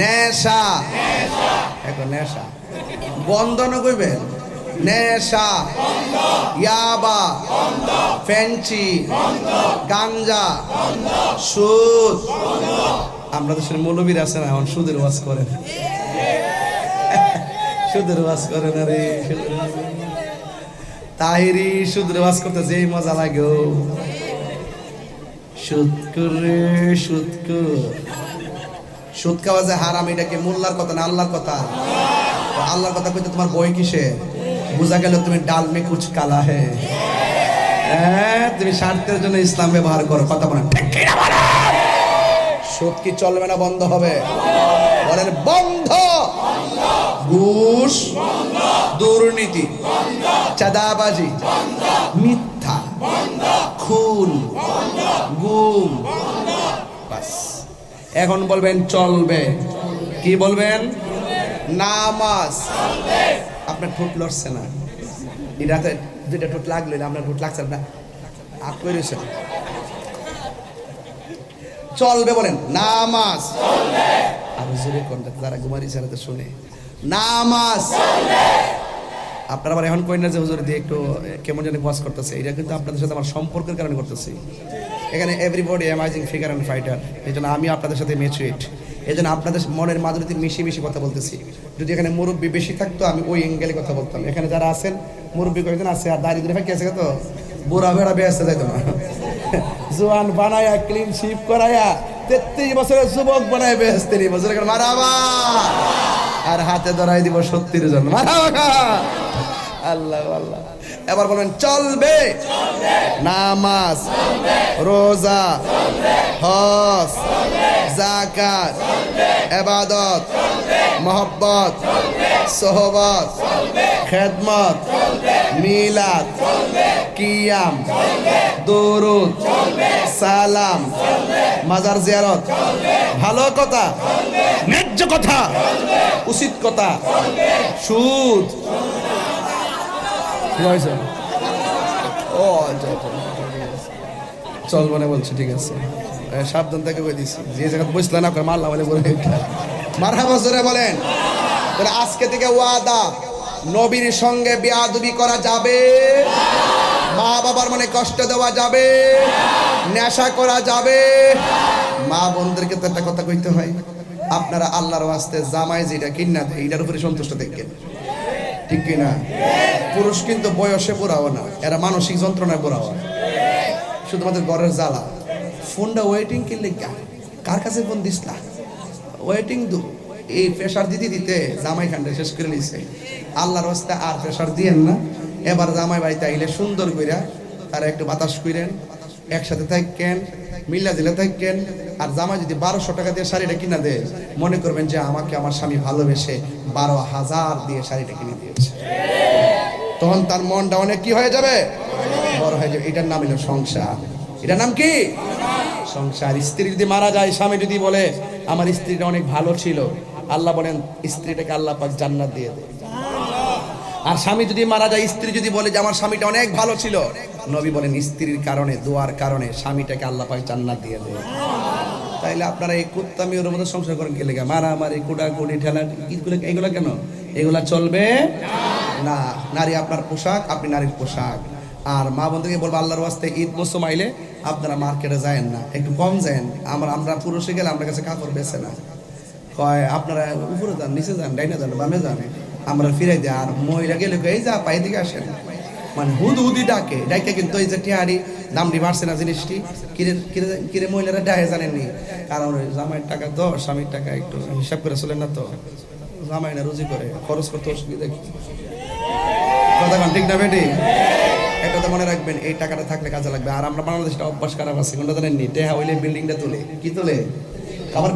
নেশা। এখন নেশা। বন্ধন কইবেন নেশা। ইয়াবা। ফেঞ্চি। গাঞ্জা। সুদ। আমরা দেশের মৌলবীর আছে না, এখন সুদের ওয়াজ করেন সুদের ওয়াজ আরে সুদের ওয়াজ তাহিরি, সুদের ওয়াজ করতে যেই মজা লাগে। সুদ করে সুদ কর। সুদ খাওয়া যে হারাম, এটা কি মোল্লার কথা না আল্লাহর কথা? আল্লাহর কথা কইতে তোমার বই কিসে? বোঝা গেল তুমি ডাল মে কুচ কালা হে। তুমি স্বার্থের জন্য ইসলাম ব্যবহার করো, কথা বলেন? সুদ কি চলবে না বন্ধ হবে? বলেন, বন্ধ। ঘুষ, দুর্নীতি, চাঁদাবাজি, মিথ্যা, খুন, গুম। বাস। এখন বলবেন চলবে। কি বলবেন? নামাজ। আপনার ঠোঁট লড়ছে না। এটাতে দুইটা ঠোঁট লাগল আপনার ঠোঁট লাগছে না। আপ করেছেন চলবে বলেন, নামাজ। আরও জোরে কোনটা যারা ঘুমারি ছাড়াতে শুনে। নামাজ। আপনারা আবার এখন কই না যে হুজুর দিয়ে একটু কেমন জানি ওয়াজ করতেছে। এটা কিন্তু আপনাদের সাথে আমার সম্পর্কের কারণে করতেছি এখানে everybody amazing figure and fighter এই জন্য আমি আপনাদের সাথে মেচুইট এই জন্য আপনাদের মনের মাধুরীতে মিশে মিশে কথা বলতেছি। যদি এখানে মুরব্বী বেশি থাকতো, আমি ওই অ্যাঙ্গেলে কথা বলতাম। এখানে যারা আছেন, মুরব্বী কয়েকজন আছে, আর দাঁড়িয়ে দূরে ফাঁকি তো? বুড়া ভেড়া বেসতে যাইতো না। জোয়ান বানায়া ক্লিন শিপ করায়া, তেত্রিশ বছরের যুবক বানায় বেহস্তেরি বছর মারাবা। আর হাতে ধরাই দিব সত্তর জন। মারাবা আল্লাহ আল্লাহ। এবার বলেন, চলবে। নামাজ, রোজা, হজ জাকাত এবাদত, মোহব্বত, সোহবত, খেদমত, মিলাদ, কিয়াম, দরুদ, সালাম, মাজার জিয়ারত। ভালো কথা, ন্যায্য কথা, উচিত কথা, সুদ কি হয়েছে? ও। চল মনে বলছে, ঠিক আছে। সাবধান থেকে বলে দিছি? যে জায়গা বসলে না করে মারলাম বলে বলে মারা বছরে বলেন। বলে, আজকে থেকে ওয়াদা, নবীর সঙ্গে বিয়াদবি করা যাবে মা বাবার মনে কষ্ট দেওয়া যাবে, নেশা করা যাবে। মা বোনদেরকে তো একটা কথা কইতে হয়, আপনারা আল্লাহর ওয়াস্তে জামাই যেটা কিনা এটার উপরে সন্তুষ্ট দেখবেন ঠিক কিনা? পুরুষ কিন্তু বয়সে বুড়াও না, এরা মানসিক যন্ত্রণায় বুড়াও শুধুমাত্র ঘরের জ্বালা। ফোনটা ওয়েটিং কিনলে কার কাছে ফোন দিস না ওয়েটিং দু। এই প্রেশার দিতে দিতে জামাই খান্ডে শেষ করে নিছে। আল্লাহর রাস্তা আর প্রেশার দিয়েন না। এবার জামাই বাড়িতে আইলে সুন্দর কইরা তারা একটু বাতাস কইরেন, একসাথে থাকেন, মিল্লা দিলে থাকেন। আর জামাই যদি বারোশো টাকা দিয়ে শাড়িটা কিনা দেয়, মনে করবেন যে আমাকে আমার স্বামী ভালোবেসে বারো হাজার দিয়ে শাড়িটা কিনে দিয়েছে। তখন তার মনটা অনেক কি হয়ে যাবে? বড় হয়ে যাবে। এটার নাম হলো সংসার। এটার নাম কি? সংসার। স্ত্রী যদি মারা যায়, স্বামী যদি বলে, আমার স্ত্রীটা অনেক ভালো ছিল। আল্লাহ বলেন, স্ত্রীটাকে আল্লাহ পাক জান্নাত দিয়ে দেয় আর স্বামী যদি মারা যায়, স্ত্রী যদি বলে যে, আমার স্বামীটা অনেক ভালো ছিল। নবী বলেন, স্ত্রীর কারণে, দোয়ার কারণে স্বামীটাকে আল্লাহ পাক জান্নাত দিয়ে দেয় তাইলে আপনারা এই কুত্তামি ওর মধ্যে সংসার করেন কে লেগে? মারামারি, কুটাকুটি ঠেলা এগুলো কেন? এগুলা চলবে না নারী আপনার পোশাক, আপনি নারীর পোশাক। আর মা বন্ধুকে বলব, আল্লাহর ওয়াস্তে ঈদ মৌসুম আইলে আপনারা মার্কেটে যায়েন না। একটু কম যায়েন। আমরা আমরা পুরুষে গেলে আমার কাছে কাপড় বেছে না। কয়, আপনারা উপরে যান, নিচে যান, ডাইনে যান, বামে যান। আমরা ফিরাই দিই। আর মহিলা গেলে এই যা পাই দিকে আসেন। মানে হুদ হুদি ডাকে। ডাকে কিন্তু এই যে টিয়ারি দামটি বাড়ছে না জিনিসটি। কিরে কিরে কিরে মহিলারা ডাকে জানেননি। কারণ জামাইয়ের টাকা তো স্বামীর টাকা একটু হিসাব করে চলেন না তো। জামাই না রুজি করে, খরচ করতে অসুবিধা কথা ঠিক না বেটি? একটা মনে রাখবেন, এই টাকাটা থাকলে কাজে লাগবে। আর আমরা বাংলাদেশটা অভ্যাস খারাপ আছে, কোনটা জানেন নি? টেহা হইলে বিল্ডিংটা তুলে। কি তুলে?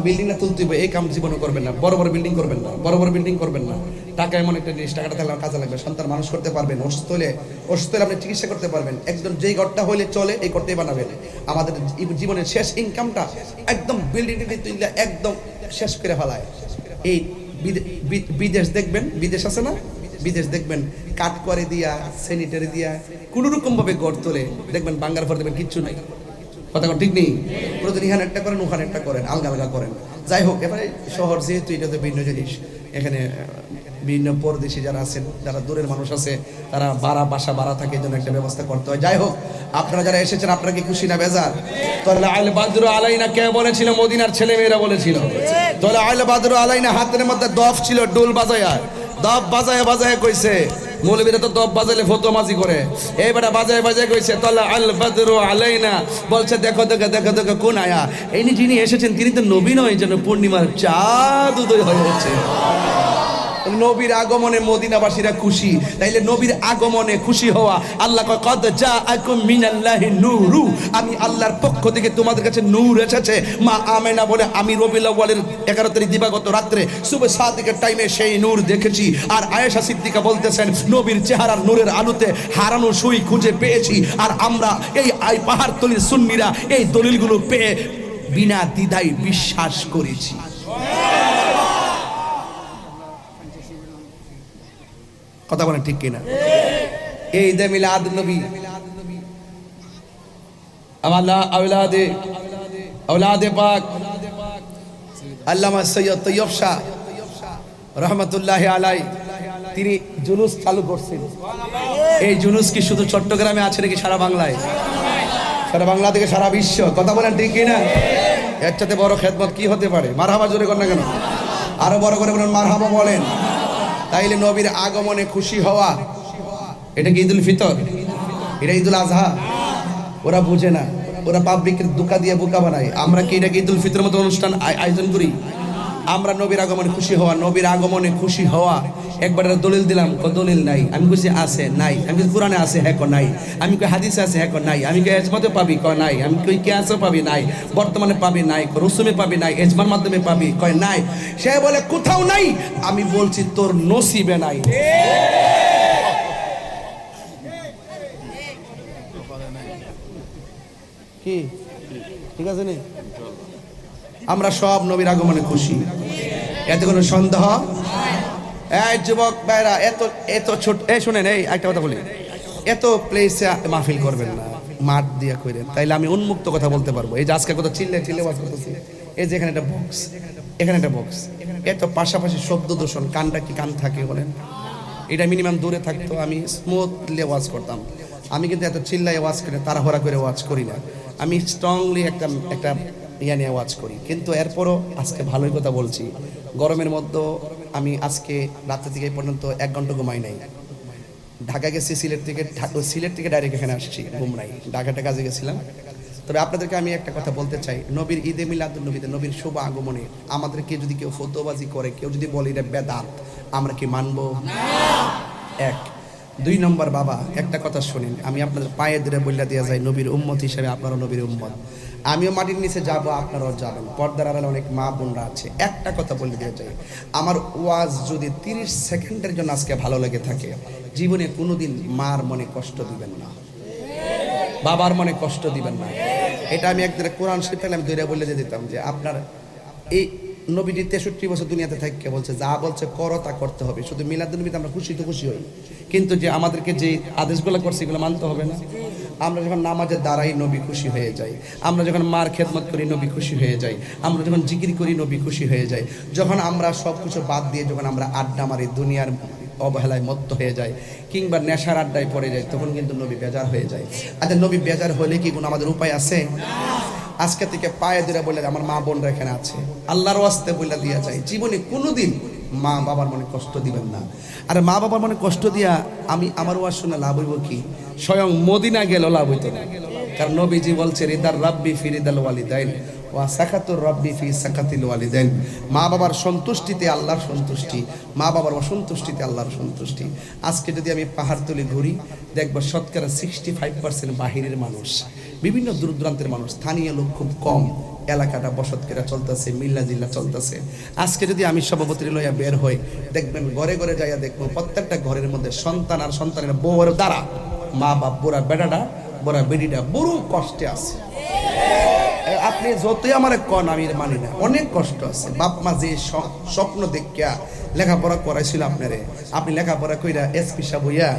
বিল্ডিংটা তুলতে হবে এই কাম জীবনে করবেন না। বড় বড় বিল্ডিং করবেন না, বড় বড় বিল্ডিং করবেন না। টাকা এমন একটা জিনিস, টাকাটা থাকলে কাজে লাগবে। সন্তান মানুষ করতে পারবেন, অসুস্থ হলে অসুস্থ হলে আপনি চিকিৎসা করতে পারবেন। একদম যেই ঘরটা হইলে চলে, এই ঘরটাই বানাবেন। আমাদের জীবনের শেষ ইনকামটা একদম তুললে একদম শেষ করে ফেলায়। এই বিদেশ দেখবেন, বিদেশ আছে না? বিদেশ দেখবেন কাট করে দিয়া স্যানিটারি দিয়া কোন রকম ভাবে গড় তোলে, দেখবেন বাঙ্গার পর দেখবেন কিচ্ছু নাই। কথা ঠিক নেই? প্রতিদিন ইহান একটা করেন, ওখানে একটা করেন, আলগা আলগা করেন। যাই হোক, এবারে শহর যেহেতু এটা তো ভিন্ন জিনিস, এখানে বিভিন্ন পরদেশি যারা আছেন, যারা দূরের মানুষ আছে, তারা বাড়া বাসা বাড়া থাকে এই জন্য একটা ব্যবস্থা করতে হয়। যাই হোক, আপনারা যারা এসেছেন আপনাকে খুশি না বেজার? তাহলে আইল বাদরু আলাইনা কে বলেছিল? মদিনার ছেলে মেয়েরা বলেছিল। তাহলে আইল বাদরু আলাইনা হাতের মধ্যে দফ ছিল, ডোল বাজায়া দফ বাজায় বাজায় কইছে। মৌলবীরা তো দপ বাজাইলে ফতোমাজি করে। এই বেটা বাজায় বাজায় কইছে, তলা আল বাদরু আলাইনা। বলছে, দেখো দেখো দেখো দেখো কোন আয়া। এই যিনি এসেছেন, তিনি তো নবী নয়, যেন পূর্ণিমার চাঁদ উদয় হয়েছে নবীর আগমনে মদিনাবাসীরা খুশি। তাইলে নবীর আগমনে খুশি হওয়া আল্লাহ কদ যা মিনাল্লাহি নূরু। আমি আল্লাহর পক্ষ থেকে তোমাদের কাছে নূর এসেছে। মা আমেনা বলে, আমি রবিউল আউয়ালের 11 তারিখ দিবাগত রাত্রে সুবে সাদিকের টাইমে সেই নূর দেখেছি। আর আয়েশা সিদ্দিকা বলতেছেন, নবীর চেহারার নূরের আলোতে হারানো সুই খুঁজে পেয়েছি। আর আমরা এই পাহাড় তলির সুন্নিরা এই দলিলগুলো পেয়ে বিনা দ্বিধায় বিশ্বাস করেছি। কথা বলেন ঠিক কিনা? এই ঈদে মিলাদ নবী। আমার লা আওলাদে আওলাদে পাক। আল্লামা সৈয়দ তৈয়ব শাহ রহমতুল্লাহ আলাই তিনি জুলুস চালু করছেন। এই জুলুস কি শুধু চট্টগ্রামে আছে নাকি সারা বাংলায়? সারা বাংলা থেকে সারা বিশ্ব। কথা বলেন ঠিক কিনা? এর চাইতে বড় খেদমত কি হতে পারে? মারহাবা জোরে কর না কেন? আরও বড় করে বলেন, মারহাবা বলেন। তাইলে নবীর আগমনে খুশি হওয়া, এটা কি ঈদুল ফিতর? এটা ঈদুল আজহা? ওরা বুঝে না। ওরা পাবলিকের দুকা দিয়ে বোকা বানায়। আমরা কি এটাকে ঈদুল ফিতর মতো অনুষ্ঠান আয়োজন করি? আমরা নবীর আগমনে খুশি হওয়া, নবীর আগমনে খুশি হওয়া। একবার দলিল দিলাম, ক দলিল নাই। আমি কইছি আছে, নাই। আমি কোরআনে আছে হ্যাঁ ক নাই। আমি কই হাদিসে আছে হ্যাঁ ক নাই। আমি কই এজমাতে পাবি ক নাই। আমি কই কেয়াসে পাবি, নাই। বর্তমানে পাবি, নাই। রসুমে পাবি, নাই। এজমার মাধ্যমে পাবি, কয় নাই। সে বলে, কোথাও নাই? আমি বলছি, তোর নসিবে নাই। কি? ঠিক আছে নি? আমরা সব নবীর আগমনে খুশি। এতে কোনো সন্দেহ? এই যুবক ভাইরা, এত এত ছোট এই শুনেন, এই একটা কথা বলি। এত প্লেসে মাহফিল করবেন না, মাঠ দিয়া করেন তাইলে আমি উন্মুক্ত কথা বলতে পারব। এই যে আজকে কথা চিল্লে চিল্লে বাজ করতেছি। এই যে এখানে একটা বক্স এখানে একটা বক্স এত পাশাপাশি শব্দ দূষণ, কানটা কি কান থাকে বলেন? এটা মিনিমাম দূরে থাকতো, আমি স্মুথলি ওয়াজ করতাম। আমি কিন্তু এত চিল্লাই ওয়াজ করে তাড়াহুড়া করে ওয়াজ করি না। আমি স্ট্রংলি একটা একটা ইয়া নিয়ে ওয়াজ করি। কিন্তু এরপরও আজকে ভালোই কথা বলছি। গরমের মধ্যে আমি আজকে রাত্রে থেকে পর্যন্ত এক ঘণ্টা ঘুমাই নাই। ঢাকা গেছি, সিলেট থেকে সিলেট থেকে ডাইরেক্ট এখানে আসছি, ঘুম নাই। ঢাকাটা কাজে গেছিলাম। তবে আপনাদেরকে আমি একটা কথা বলতে চাই। নবীর ঈদে মিলাদুল নবীতে নবীর শুভ আগমনে আমাদেরকে যদি কেউ ফতোবাজি করে, কেউ যদি বলে এটা বেদাত, আমরা কি মানবো? এক। দুই নম্বর বাবা, একটা কথা শুনেন, আমি আপনাদের পায়ে ধরে বললা দেওয়া যায় নবীর উম্মত হিসেবে আপনারও নবীর উম্মত। আমিও মাটির নিচে যাব, আপনারাও যাবেন পর্দার আড়ালে অনেক মা বোনরা আছে। একটা কথা বলে দেওয়া যায় আমার ওয়াজ যদি তিরিশ সেকেন্ডের জন্য আজকে ভালো লেগে থাকে, জীবনে কোনোদিন মার মনে কষ্ট দিবেন না। বাবার মনে কষ্ট দিবেন না। এটা আমি একদিন কোরআন পেলে আমি দৈরা বলে দিয়ে দিতাম যে আপনার এই নবীটি তেষট্টি বছর দুনিয়াতে থাকে, বলছে, যা বলছে করো, তা করতে হবে। শুধু মিলাদ নবীতে আমরা খুশি তো খুশি হই। কিন্তু যে আমাদেরকে যে আদেশগুলো করছে, এগুলো মানতে হবে না। আমরা যখন নামাজের দ্বারাই নবী খুশি হয়ে যাই। আমরা যখন মার খেদমত করি, নবী খুশি হয়ে যাই। আমরা যখন জিকির করি, নবী খুশি হয়ে যাই। যখন আমরা সব কিছু বাদ দিয়ে যখন আমরা আড্ডা মারি, দুনিয়ার অবহেলায় মত্ত হয়ে যায় কিংবা নেশার আড্ডায় পড়ে যায় তখন কিন্তু নবী বেজার হয়ে যায়। আচ্ছা নবী বেজার হলে কি কোনো আমাদের উপায় আছে? আজকে থেকে পায়ে ধরে বলে আমার মা বোনরা এখানে আছে। আল্লাহর ওয়াস্তে বলে দিয়া যায়। জীবনে কোনোদিন মা বাবার মনে কষ্ট দিবেন না। আর মা বাবার মনে কষ্ট দিয়া আমি আমার ওয়াজ শুনে লাভ হইব কি? স্বয়ং মদিনা গেল লাভ হইতো না। কারণ নবীজি বলছে, রিদার রাব্বি ফিরিদাল ওয়ালিদাইন ওয়া সাকাতুর রব্বি ফি সাকাতিল ওয়ালিদাইন। মা বাবার সন্তুষ্টিতে আল্লাহর সন্তুষ্টি, মা বাবার অসন্তুষ্টিতে আল্লাহর সন্তুষ্টি। আজকে যদি আমি পাহাড় তুলে ঘুরি, দেখব শতকরা সিক্সটি ফাইভ পার্সেন্ট বাহিরের মানুষ। বিভিন্ন দূর দূরান্তের মানুষ, স্থানীয় লোক খুব কম, এলাকাটা বসতকেরা চলতেছে, মিল্লা জিল্লা চলতেছে। আজকে যদি আমি সভাপতি লইয়া বের হই, দেখবেন ঘরে ঘরে যাইয়া দেখব প্রত্যেকটা ঘরের মধ্যে সন্তান আর সন্তানের বউয়ের দ্বারা মা বাপ বোরা বেটাটা বোরা বেডিটা বড় কষ্টে আছে। আপনি যতই আমার কন, আমি মানি না। অনেক কষ্ট আছে। বাপ মা যে স্বপ্ন দেখিয়া লেখাপড়া করাইছিল আপনারে, আপনি লেখাপড়া কইরা এসপি সাহেব হইয়া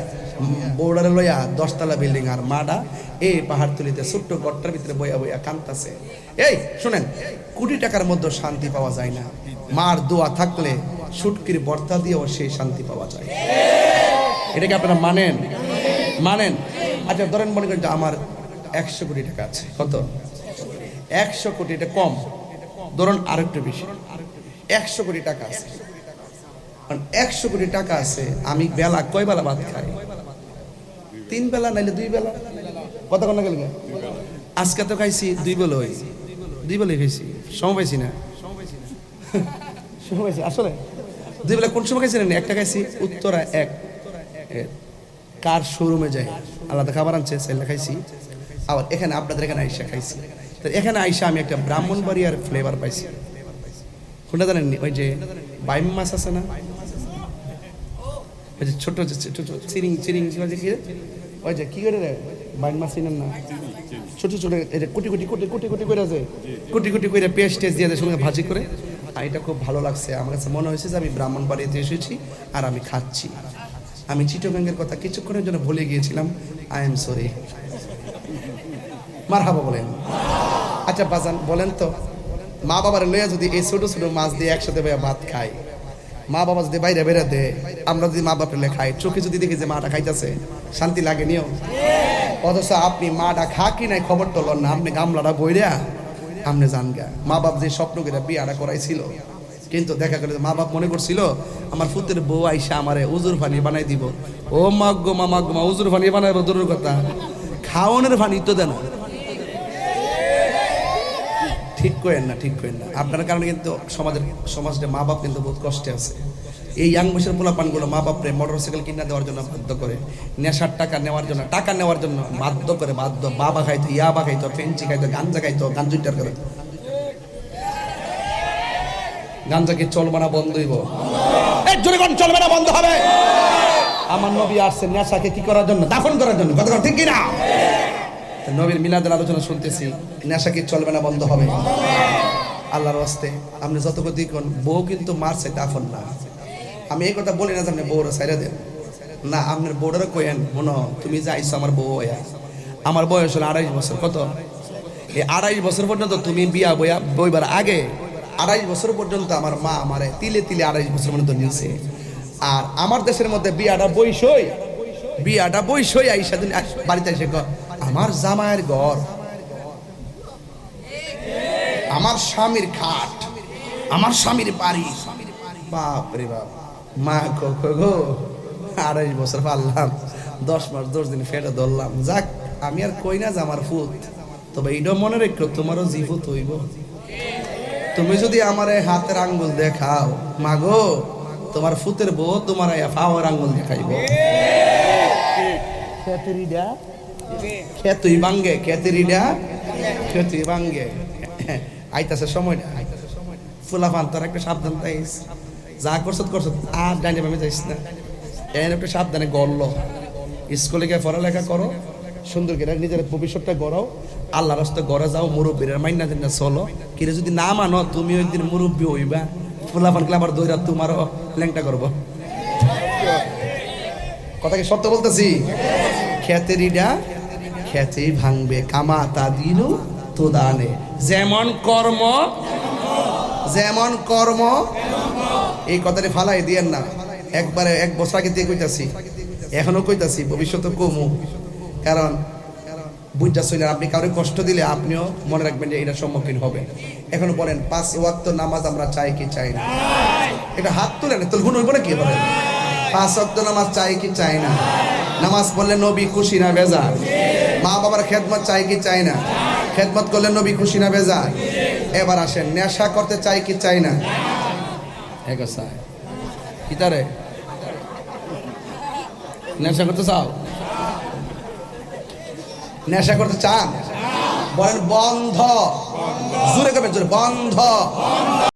বোর্ডারে লইয়া দশতলা বিল্ডিং আর মাডা, এই পাহাড় তুলিতে ছোট্ট গট্টার ভিতরে বইয়া বইয়া কান্তাছে এই, শুনেন, কোটি টাকার মধ্যে শান্তি পাওয়া যায় না। মার দোয়া থাকলে সুটকির বর্তা দিয়েও সেই শান্তি পাওয়া যায়। এটাকে আপনারা মানেন? মানেন। আচ্ছা ধরেন মনে করেন আমার একশো কোটি টাকা আছে। কত? একশো কোটি, এটা কম। ধরুন আরেকটু বেশি। একশো কোটি টাকা আছে। একশো কোটি টাকা আছে, আমি বেলা কয় বেলা ভাত খাই? তিন বেলা নাইলে দুই বেলা? কত কোন গেল আজকে তো খাইছি দুই বেলায় দুই বেলায় খাইছি, সময় পাইছি না। সময় পাইছি, আসলে? দুই বেলা কোন সময় খাইছিলেন? একটা খাইছি, উত্তরা এক। কার শোরুমে যাই? আলাদা খাবার আনছে সেটা খাইছি। আবার এখানে আপনাদের এখানে আইসা খাইছি। তো এখানে আইসা আমি একটা ব্রাহ্মণবাড়িয়ার ফ্লেভার পাইছি। কোনটা জানেন? ওই যে বাইম মাছ আছে না? ওই যে ছোট ছোট চিরিং চিরিং। ওই যে, কি করে রে? বাইম মাছ চিনেন না? ছোট ছোট যে কোটি কোটি কোটি কোটি কোটি করে আছে। কোটি কোটি করে পেস্ট টেস্ট দিয়ে সঙ্গে ভাজি করে। আর এটা খুব ভালো লাগছে। আমার কাছে মনে হয়েছে যে আমি ব্রাহ্মণবাড়িতে এসেছি আর আমি খাচ্ছি। আমি চিটোগাঙ্গের কথা কিছুক্ষণের জন্য ভুলে গিয়েছিলাম। আই এম সরি মার হাবা বলেন। আচ্ছা বাজান, বলেন তো মা বাবার লইয়া যদি এই ছোট ছোট মাছ দিয়ে একসাথে বইয়া ভাত খাই মা বাবা যদি বাইরে বেড়ে দে আমরা যদি মা বাপের খাই চোখে যদি দেখি যে মাটা খাইতেছে, শান্তি লাগে নিও? অথচ আপনি মাটা খা কি নাই খবর তোলন না, আপনি গামলাটা বইরা আপনি জান গা। মা বাপ যে স্বপ্ন করে বিয়াটা করাইছিল, কিন্তু দেখা যে মা বাপ মনে করছিল, আমার ফুতের বউ আইসা আমারে উজুর পানি বানাই দিব। ও মাগ্গো মা মাগ্গো মা, উজুর পানি বানাইবো দূরের কথা। খাওয়ানোর ফানি তো দেন। ঠিক করেন না, ঠিক করেন না। আপনার কারণে কিন্তু সমাজের সমাজটা মা বাপ কিন্তু বহুত কষ্টে আছে। এই ইয়াং বয়সের পোলাপানগুলো মা বাপরে মোটরসাইকেল কিনা দেওয়ার জন্য বাধ্য করে, নেশার টাকা নেওয়ার জন্য, টাকা নেওয়ার জন্য বাধ্য করে, বাধ্য, বাবা খাইতো ইয়াবা খাইতো, ফেঞ্চি খাইতো, গাঞ্জা খাইতো গাঞ্জুইটার করে। গাঞ্জা কি চলবে না বন্ধ হইব? চলবে না বন্ধ হবে? আমার নবী আসছে নেশাকে কি করার জন্য? দাফন করার জন্য। কথা ঠিক কি না তো নবীর মিলাদের আলোচনা শুনতেছি, নেশা কি চলবে না বন্ধ হবে? আল্লাহর ওয়াস্তে আপনি যত গতি কোন বউ কিন্তু মারছে দাফন না। আমি এই কথা বলি না যে আপনি বউরা সাইরা দেন। না, আপনার বউটারও কইেন মনো, তুমি যে আইসো আমার বউ হইয়া, আমার বয়স হলো আড়াইশ বছর, কত? এই আড়াইশ বছর পর্যন্ত তুমি বিয়া বইয়া, বইবার আগে আড়াইশ বছর পর্যন্ত আমার মা আমারে তিলে তিলে আড়াইশ বছর পর্যন্ত নিয়েছে। আর আমার দেশের মধ্যে বিয়াটা বইসই বিয়াটা বইসই আইসা দিন, বাড়িতে এসে আমার জামাইয়ের ঘর, আমার স্বামীর খাট, আমার স্বামীর বাড়ি। বাপ রে বাপ মা গো, আড়াইশ বছর পারলাম, দশ মাস, দশ দিন ফেটে ধরলাম। যাক, আমি আর কই না যে আমার ফুত তবে এইটাও মনে রেখো, তোমারও জিভুত হইব। তুমি যদি আমার হাতের আঙ্গুল দেখাও মাগো তোমার ফুতের বউ তোমার এই ফাওয়ার আঙ্গুল দেখাইব। খেতুই বাঙ্গে খেতেরিডা খেতুই বাঙ্গে আইতাছে সময়টা ফুলা ফান তোর একটা সাবধান তাইস যা করছত করছত, আর ডাইনে ভাবে যাইস না। এর একটু সাবধানে গড়ল। স্কুলে গিয়ে পড়ালেখা করো, সুন্দর করে নিজের ভবিষ্যৎটা গড়াও। আল্লাহ রাস্তা গড়ে যাও, মুরব্বীর মাইনা দিন না, চলো। কিরে যদি না মানো, তুমি ওই দিন মুরব্বী হইবা। ফুলা ফান আবার দৈরা তোমারও ল্যাংটা করব। কথা কি সত্য বলতেছি? খ্যাতেরিডা খ্যাতেই ভাঙবে কামা তা দিনু তো দানে যেমন কর্ম যেমন কর্ম, এই কথাটি ফালাই দিয়েন না। একবারে এক বছর আগে দিয়ে কইতাছি, এখনও কইতাছি, ভবিষ্যতে কমু। কারণ, বুঝা শুনে আপনি কারও কষ্ট দিলে আপনিও মনে রাখবেন যে এটার সম্মুখীন হবে এখনও বলেন, পাঁচ ওয়াক্ত নামাজ আমরা চাই কি চাই না? এটা হাত তুলে না তুলগুন হইব না কি বলেন পাঁচ ওয়াক্ত নামাজ চাই কি চাই না? নামাজ পড়লে নবী খুশি না বেজার? মা বাবার খেদমত চাই কি চাই না? খেদমত করলে নবী খুশি না বেজা এবার আসেন, নেশা করতে চাই কি চাই না? এক চাই কি তারে নেশা করতে চাও? নেশা করতে চান? বলেন বন্ধ। জোরে করবেন জোরে বন্ধ।